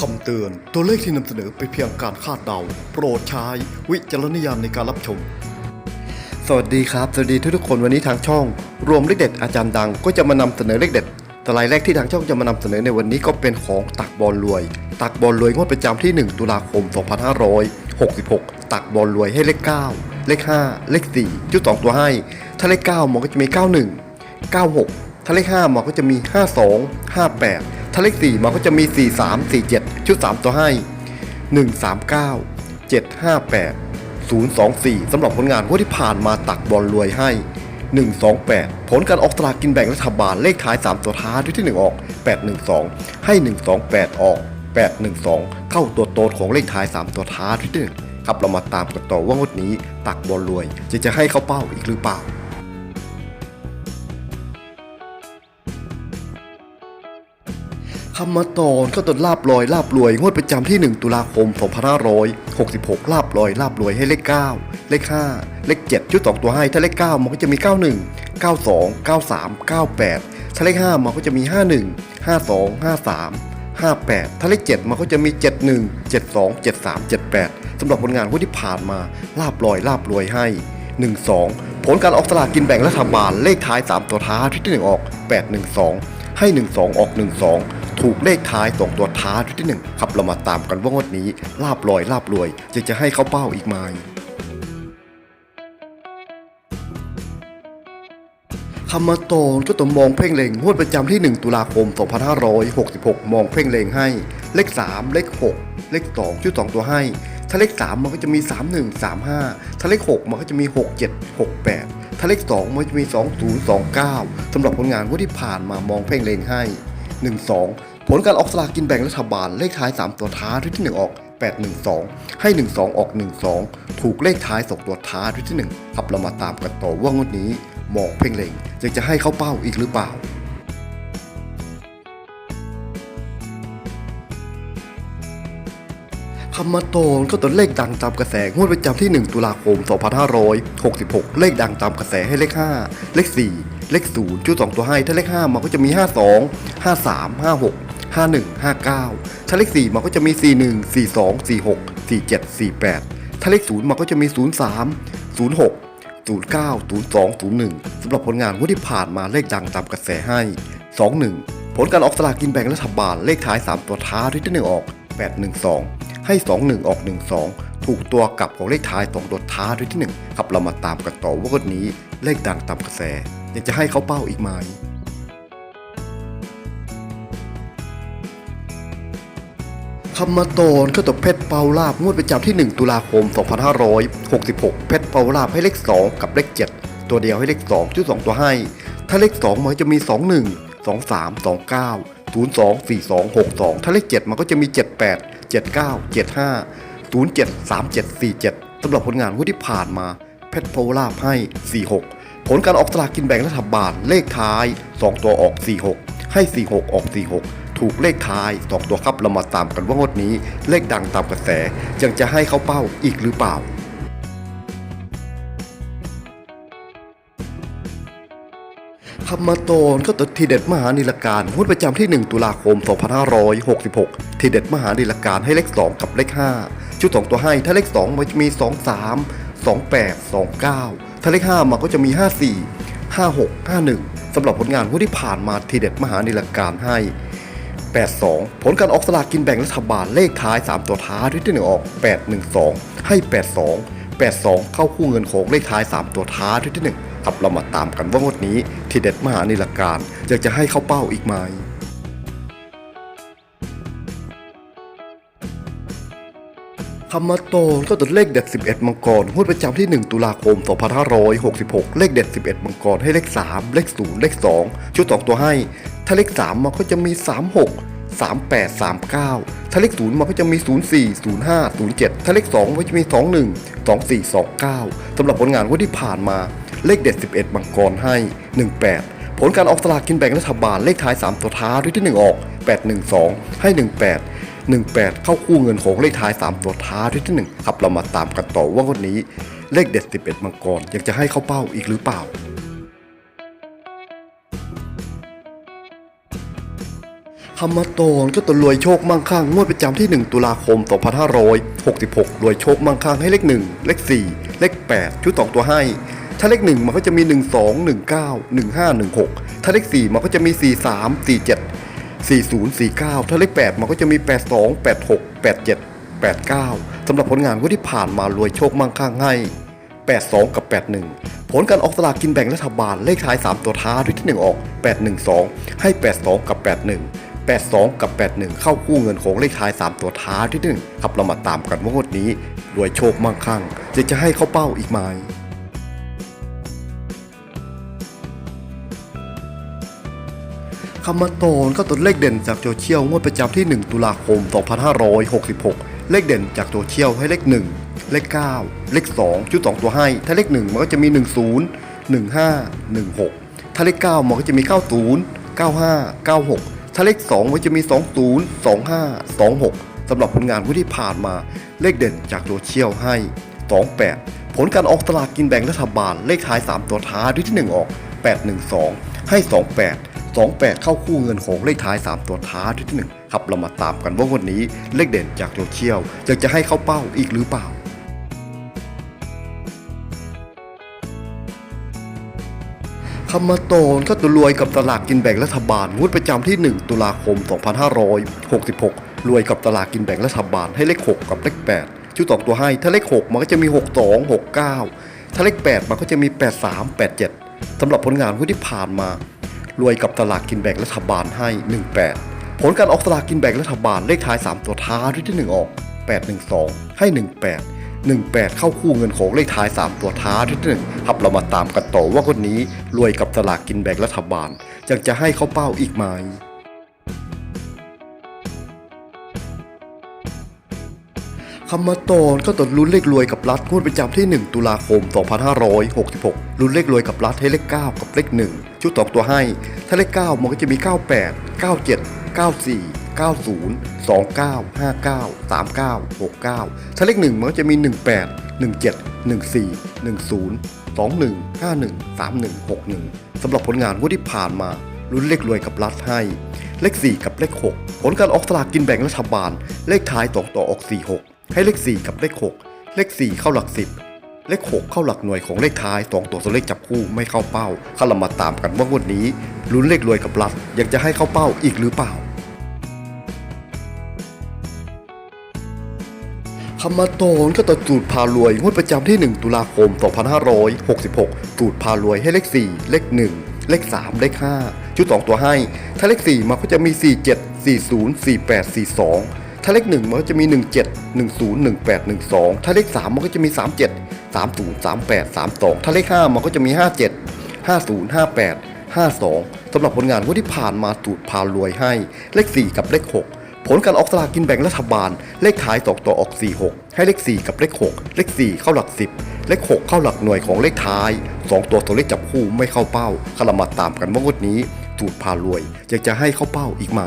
คำเตือน ตัวเลขที่นำเสนอเป็นเพียงการคาดเดา โปรดใช้วิจารณญาณในการรับชม สวัสดีครับ สวัสดีทุกๆคนวันนี้ทางช่อง รวมเลขเด็ดอาจารย์ดังก็จะมานำเสนอเลขเด็ดแต่รายแรกที่ทางช่องจะมานำเสนอในวันนี้ก็เป็นของตักบอลรวย ตักบอลรวยงวดประจำที่ 1 ตุลาคม 2566 ตักบอลรวยให้เลข 9 เลข 5 เลข4จุด2ตัวให้ ถ้าเลข 9 มันก็จะมี 91 96 ถ้าเลข 5 มันก็จะมี 52 58 ถ้าเลข4มันก็จะมี 43 47 ชุด 3 ตัวให้ 139 758 024 สำหรับผลงานงวดที่ผ่านมาตักบอลรวยให้ 128 ผลการออกสลากกินแบ่งรัฐบาลเลขท้าย 3 ตัวท้ายที่ 1 ออก 812 ให้ 128 ออก 812 เข้าตัวโตดของเลขท้าย 3 ตัวท้ายที่ 1 ครับเรามาตามกันต่อว่างวดนี้ตักบอลรวยจะจะให้เข้าเป้าอีกหรือเปล่า คำมตอนก็ตนลาบลอยลาบรวย งวดประจำที่ 1 ตุลาคม 2566 ลาบลอยลาบรวยให้เลข 9 เลข 5 เลข 7 ชุด 2 ตัวให้ถ้าเลข 9 มันก็จะมี 91 92 93 98 ถ้าเลข 5 มันก็จะมี 51 52 53 58 ถ้าเลข 7 มันก็จะมี 71 72 73 78 สำหรับผลงานงวดที่ผ่านมา ลาบลอยลาบรวยให้ 12 ผลการออกสลากกินแบ่งรัฐบาลเลขท้าย 3 ตัวท้ายที่1ออก 812 ให้ 12 ออก 12 ถูกเลขท้ายสองตัวท้ายที่1ครับเรามาตามกันว่างวดนี้ลาบลอยลาบรวยจะจะให้เข้าเป้าอีกไหมคำมาตอนก็ต้องมองเพ่งเล็งงวดประจำที่ 1 ตุลาคม 2566 มองเพ่งเล็งให้ เลข 3 เลข 6 เลข 2ชุด2ตัวให้ ถ้าเลข 3 มันก็จะมี 31 35 ถ้าเลข 6 มันก็จะมี 67 68 ถ้าเลข 2 มันจะมี 2029สำหรับผลงานงวดที่ผ่านมามองเพ่งเล็งให้ 12 ผลการออกสลากกินแบ่งรัฐบาลเลขท้าย 3 ตัวท้ายที่1ออก 812 ให้ 12 ออก 12 ถูกเลขท้ายสองตัวท้ายที่1ครับเรามาตามกันต่อว่างวดนี้หมองเพ่งเล็งยังจะให้เข้าเป้าอีกหรือเปล่าคำมาโตนก็ตัวเลขดังตามกระแสงวดประจำที่ 1 ตุลาคม 2566 เลขดังตามกระแสให้เลข 5 เลข 4 เลข0จุด2ตัวให้ถ้าเลข 5 มันก็จะมี 52 53 56 51 59 ถ้าเลข 4 มันก็จะมี 41 42 46 47 48 ถ้าเลข 0 มันก็จะมี 03 06 09 02 01 สำหรับผลงานงวดที่ผ่านมาเลขดังตามกระแสให้ 21 ผลการออกสลากกินแบ่งรัฐบาลเลขท้าย 3 ตัวท้ายที่1ออก 812 ให้ 21 ออก 12 ถูกตัวกลับของเลขท้ายสองตัวท้ายที่1ครับเรามาตามกันต่อว่างวดนี้เลขดังตามกระแสยังจะให้เขาเป้าอีกไหม คำมาตอนก็ตกเพชรเปาลาบงวดประจำที่ 1 ตุลาคม 2566 เพชรเปาลาบให้เลข 2 กับเลข 7 ตัวเดียวให้เลข2ชื่อ2ตัวให้ ถ้าเลข 2 มันจะมี 21 23 29 02 42 62 ถ้าเลข 7 มันก็จะมี 78 79 75 07 37 47สำหรับผลงานงวดที่ผ่านมา เพชรเปาลาบให้ 46 ผลการออกสลากกินแบ่งรัฐบาลเลขท้าย 2 ตัวออก 46 ให้ 46 ออก 46 ถูกเลขท้ายสองตัวครับเรามาตามกันว่างวดนี้ เลขดังตามกระแสยังจะให้เขาเป้าอีกหรือเปล่าคำมาตอนก็ตัดทีเด็ดมหานิลการงวดประจำที่ 1 ตุลาคม 2566 ทีเด็ดมหานิลการให้เลข 2 กับเลข 5 ชุด 2 ตัวให้ถ้าเลข 2 มันจะมี 23 28 29 ถ้าเลข 5 มันก็จะมี 54 56 51สำหรับผลงานงวดที่ผ่านมาทีเด็ดมหานิลการให้ 82 ผลการออกสลากกินแบ่งรัฐบาลเลขท้าย 3 ตัวท้ายที่ 1 ออก 812 ให้ 82 82 เข้าคู่เงินของเลขท้าย 3 ตัวท้ายที่ 1 ครับเรามาตามกันว่างวดนี้ที่เด็ดมหานิลการอยากจะให้เข้าเป้าอีกไหม คำมาโตก็ตัวเลขเด็ด 11 มังกรงวดประจำที่ 1 ตุลาคม 2566 เลขเด็ด 11 มังกรให้เลข 3 เลข 0 เลข 2 ชุด2ตัวให้ ถ้าเลข 3 มันก็จะมี 36 38 39 ถ้าเลข 0 มันก็จะมี 04 05 07 ถ้าเลข 2 มันก็จะมี 21 24 29 สำหรับผลงานงวดที่ผ่านมา เลขเด็ด 11 มังกรให้ 18ผลการออกสลากกินแบ่งรัฐบาลเลขท้าย 3 ตัวท้ายที่ 1 ออก 812 ให้ 18 18 เข้าคู่เงินของเลขท้าย 3 ตัวท้ายที่ 1 ครับเรามาตามกันต่อว่าวันนี้ เลขเด็ด 11 มังกรยังจะให้เข้าเป้าอีกหรือเปล่าคคำมาโตนก็ตัวรวยโชคมั่งคั่งงวดประจำที่ 1 ตุลาคม 2566 รวยโชคมั่งคั่งให้เลข 1 เลข 4 เลข 8 ชุด 2 ตัวให้ ถ้าเลข 1 มันก็จะมี 1 2 1 9 1 5 1 6 ถ้าเลข 4 มันก็จะมี 4 3 4 7 40 49 ถ้าเลข 8 มันก็จะมี 82 86 87 89 สำหรับผลงานที่ผ่านมารวยโชคมั่งคั่งให้ 82 กับ 81 ผลการออกสลากกินแบ่งรัฐบาลเลขท้าย 3 ตัวท้ายที่ 1 ออก 812 ให้ 82 กับ 81 82 กับ 81 เข้าคู่เงินของเลขท้าย 3 ตัวท้าที่ 1 ครับเรามาตามกันว่างวดนี้รวยโชคมั่งคั่งจะจะให้เข้าเป้าอีกไหม คำมาโตนก็ตัวเลขเด่นจากโซเชียลงวดประจำที่ 1 ตุลาคม 2566 เลขเด่นจากโซเชียลให้เลข 1 เลข 9 เลข 2 ชุด 2 ตัวให้ ถ้าเลข 1 มันก็จะมี 10 15 16 ถ้าเลข 9 มันก็จะมี 90 95 96 ถ้าเลข 2 มันจะมี 20 25 26สำหรับผลงานวันที่ผ่านมา เลขเด่นจากโซเชียลให้ 28 ผลการออกสลากกินแบ่งรัฐบาลเลขท้าย 3 ตัวท้ายด้วยที่ 1 ออก 812 ให้ 28 28 เข้าคู่เงินของเลขท้าย 3 ตัวท้ายที่ 1 ครับเรามาตามกันว่าวันนี้เลขเด่นจากโซเชียลจะจะให้เข้าเป้าอีกหรือเปล่าคำมาโตนก็ตัวรวยกับตลากกินแบ่งรัฐบาลงวดประจำที่ 1 ตุลาคม 2566 รวยกับตลากกินแบ่งรัฐบาลให้เลข 6 กับเลข 8 ชุดตอกตัวให้ ถ้าเลข 6 มันก็จะมี 62 69 ถ้าเลข 8 มันก็จะมี 83 87สำหรับผลงานงวดที่ผ่านมา รวยกับตลากกินแบ่งรัฐบาลให้ 18 ผลการออกสลากกินแบ่งรัฐบาลเลขท้าย 3 ตัวท้ายด้วยที่ 1 ออก 812 ให้ 18 18 เข้าคู่เงินของเลขท้าย 3 ตัวท้ายด้วยที่หนึ่งครับเรามาตามกันต่อว่าคนนี้รวยกับสลากกินแบ่งรัฐบาลยังจะให้เขาเป้าอีกไหม คำมาโตนก็ตดลุ้นเลขรวยกับรัฐงวดประจำที่ 1 ตุลาคม 2566 ลุ้นเลขรวยกับรัฐให้เลข 9 กับเลข 1 ชุดตอกตัวให้ ถ้าเลข 9 มันก็จะมี 98 97 94 90 29 59 39 69 ถ้าเลข 1 มันก็จะมี 18 17 14 10 21 51 31 61สำหรับผลงานงวดที่ผ่านมาลุ้นเลขรวยกับรัฐให้ เลข 4 กับเลข 6 ผลการออกสลากกินแบ่งรัฐบาล เลขท้ายตองต่อออก 46 ให้เลข 4 กับเลข 6 เลข 4 เข้าหลัก 10 เลข 6 เข้าหลักหน่วยของเลขท้ายสองตัวตัวเลขจับคู่ไม่เข้าเป้าข้าเรามาตามกันว่างวดนี้ลุ้นเลขรวยกับรัฐยังจะให้เข้าเป้าอีกหรือเปล่าคำมาโตนก็ตัดสูตรพารวยงวดประจำที่ 1 ตุลาคม 2566 สูตรพารวยให้เลข 4 เลข 1 เลข 3 เลข 5 ชุด 2 ตัวให้ ถ้าเลข 4มันก็จะมี 47 40 48 42 ถ้าเลข1มันก็จะมี 17 10 18 12 ถ้าเลข3มันก็จะมี 37 30 38 32 ถ้าเลข5มันก็จะมี 57 50 58 52สำหรับผลงานงวดที่ผ่านมาสูตรพารวยให้ เลข 4 กับเลข 6 ผลการออกสลากกินแบ่งรัฐบาล เลขท้ายตกตัวออก 46 ให้เลข 4 กับเลข 6 เลข 4 เข้าหลัก 10 เลข 6 เข้าหลักหน่วยของเลขท้าย 2 ตัวตัวเลขจับคู่ไม่เข้าเป้าขลามาตามกันว่างวดนี้สูตรพารวยอยากจะให้เข้าเป้าอีกไหม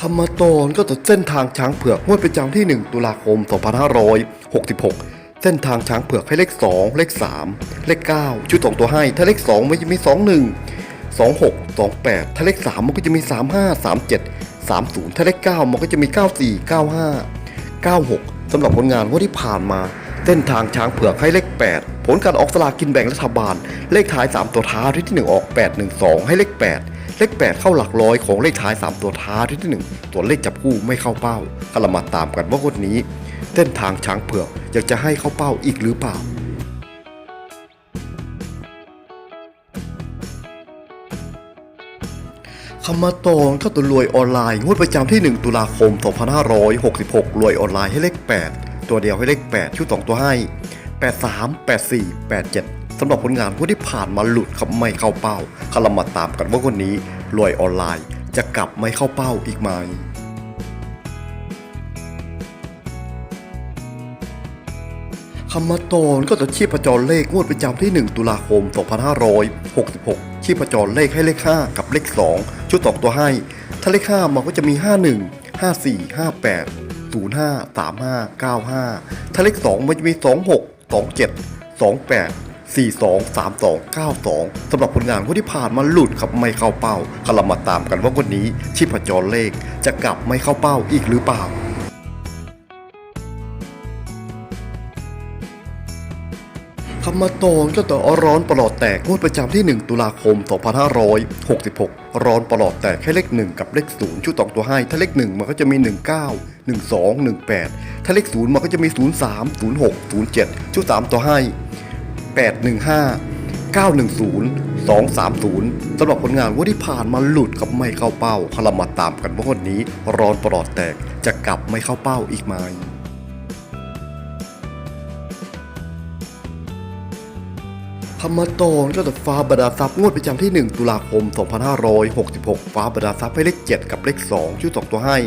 ธรรมโตนก็ตัดเส้นทางช้างเผือกงวดประจำที่ 1 ตุลาคม 2566 เส้นทางช้างเผือกให้เลข 2 เลข 3 เลข 9 ชุดสองตัวให้ ถ้าเลข 2 มันจะมี 21 26 28 ถ้าเลข 3 มันก็จะมี 35 37 30 ถ้าเลข 9 มันก็จะมี 94 95 96 สำหรับผลงานงวดที่ผ่านมา เส้นทางช้างเผือกให้เลข 8 ผลการออกสลากกินแบ่งรัฐบาล เลขท้าย 3 ตัวท้ายที่ 1 ออก 812 ให้เลข 8 เลข 8 เข้าหลักร้อยของเลขท้าย 3 ตัวท้ายที่ 1 ตัวเลขจับคู่ไม่เข้าเป้าก็เรามาตามกันว่าคนนี้ เส้นทางช้างเผือกอยากจะให้เข้าเป้าอีกหรือเปล่าคำมาโตนก็ตัวรวยออนไลน์ งวดประจำที่ 1 ตุลาคม 2566 รวยออนไลน์ให้เลข 8 ตัวเดียวให้เลข 8 ชุด 2 ตัวให้ 83 84 87 สำหรับผลงานงวดที่ผ่านมาหลุดครับไม่เข้าเป้าก็เรามาตามกันว่าคนนี้รวยออนไลน์จะกลับไม่เข้าเป้าอีกไหมคำมาโตนก็จะชีพจรเลขงวดประจำที่ 1 ตุลาคม 2566 ชีพจรเลขให้เลข 5 กับเลข 2 ชุดตอกตัวให้ ถ้าเลข 5 มันก็จะมี 51 54 58 05 35 95 ถ้าเลข 2 มันจะมี 26 27 28 423292สำหรับผลงานคนที่ผ่านมาหลุดครับไม่เข้าเป้าก็เรามาตามกันว่าวันนี้ชีพจรเลขจะกลับไม่เข้าเป้าอีกหรือเปล่าคำมาตอนก็ต่อร้อนปลอดแตกงวดประจำที่ 1 ตุลาคม 2566 ร้อนประหลอดแตกให้เลข 1 กับเลข 0ชุดตองตัวให้ ถ้าเลข 1 มันก็จะมี 19 12 18 ถ้าเลข 0 มันก็จะมี 03 06 07 ชุด3ตัวให้ 815 910 230สำหรับผลงานว่าที่ผ่านมาหลุดกับไม่เข้าเป้าเรามาตามกันว่าวันนี้ร้อนปลอดแตกจะกลับไม่เข้าเป้าอีกไหมธรรมตอนก็แต่ฟ้าบรรดาทรัพย์งวดประจำที่ 1 ตุลาคม 2566 ฟ้าบรรดาทรัพย์ให้เลข 7 กับเลข 2 ชื่อ 2 ตัวให้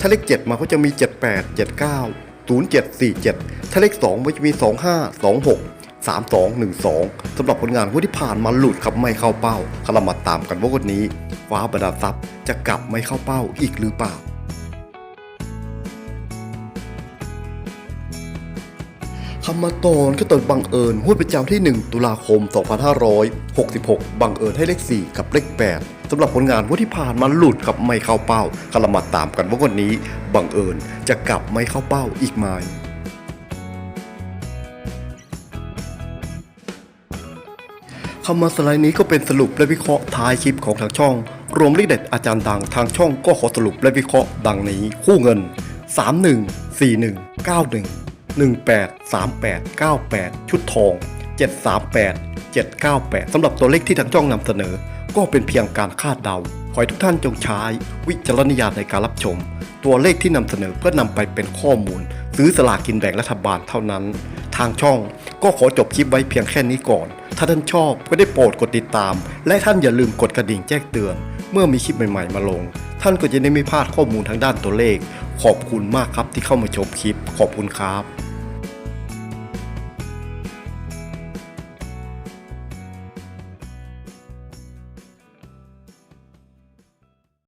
ถ้าเลข 7 มาก็จะมี 78 79 0747 ถ้าเลข 2 มันจะมี 25 26 32 12สำหรับผลงานงวดที่ผ่านมาหลุดครับไม่เข้าเป้าเรามาตามกันว่าวันนี้ฟ้าบรรดาทรัพย์จะกลับไม่เข้าเป้าอีกหรือเปล่าคำมาตอนก็ตอนบังเอิญงวดประจำที่ 1 ตุลาคม 2566 บังเอิญให้เลข 4 กับเลข 8สำหรับผลงานงวดที่ผ่านมาหลุดกับไม่เข้าเป้าก็เรามาตามกันว่าวันนี้ บังเอิญจะกลับไม่เข้าเป้าอีกไหม คำมาสไลด์นี้ก็เป็นสรุปและวิเคราะห์ท้ายคลิปของทางช่อง รวมเลขเด็ดอาจารย์ดังทางช่องก็ขอสรุปและวิเคราะห์ดังนี้ คู่เงิน 31 41 91 183898 ชุดทอง 738 798 สำหรับตัวเลขที่ทางช่องนำเสนอ ก็เป็นเพียงการคาดเดา ขอให้ทุกท่านจงใช้วิจารณญาณในการรับชม ตัวเลขที่นำเสนอเพื่อนำไปเป็นข้อมูล ซื้อสลากกินแบ่งรัฐบาลเท่านั้น ทางช่อง ก็ขอจบคลิปไว้เพียงแค่นี้ก่อน ถ้าท่านชอบก็ได้โปรดกดติดตาม และท่านอย่าลืมกดกระดิ่งแจ้งเตือน เมื่อมีคลิปใหม่ๆมาลง ท่านก็จะได้ไม่พลาดข้อมูลทางด้านตัวเลข ขอบคุณมากครับที่เข้ามาชมคลิป ขอบคุณครับ